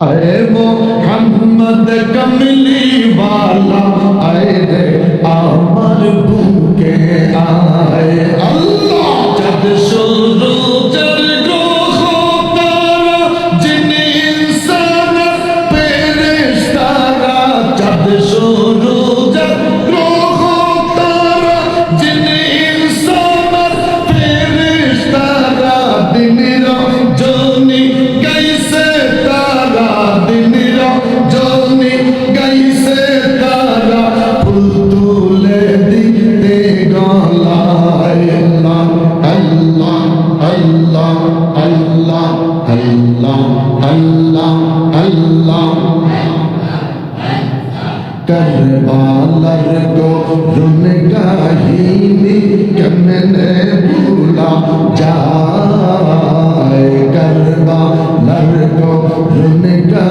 अरे वो हमद कमली वाला अरे आमर भूखे आए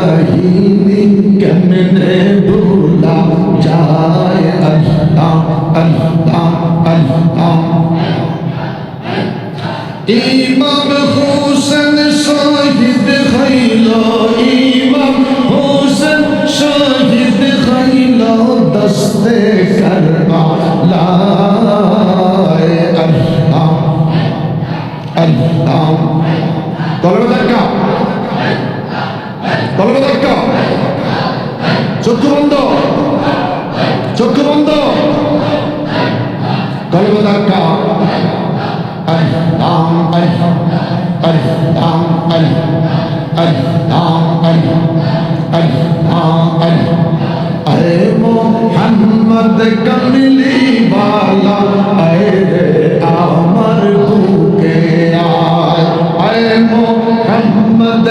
শহীদি কেমনে ভোলা যায় আল্লাহ আল্লাহ আল্লাহ ইমাম হোসেন শহীদ হইল, ইমাম হোসেন শহীদ হইল, দস্তে করবা আল্লাহ আল্লাহ। আল্লাহ তলবে দরকার দলবদ্ধ চক্ষু বন্ধ চক্ষু বন্ধ দলবদ্ধ আরে রাম আরে আরে রাম আরে আরে রাম আরে আরে রাম আরে আরে মোহাম্মদ কা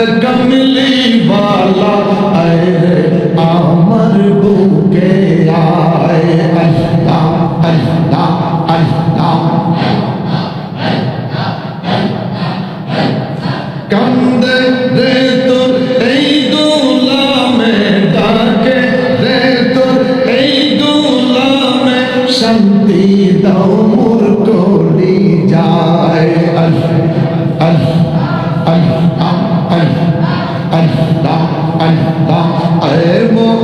कमली वाला अरे अमर भूखे आए अल्लाह अल्लाह अल्लाह কান্দে রে তোর এই গোলামে ডাকে রে তোর এই গোলামে শান্তি দাও মোর কলি যায় Devo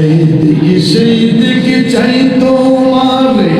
এই দিকে সেই দিকে চাই তোমারে।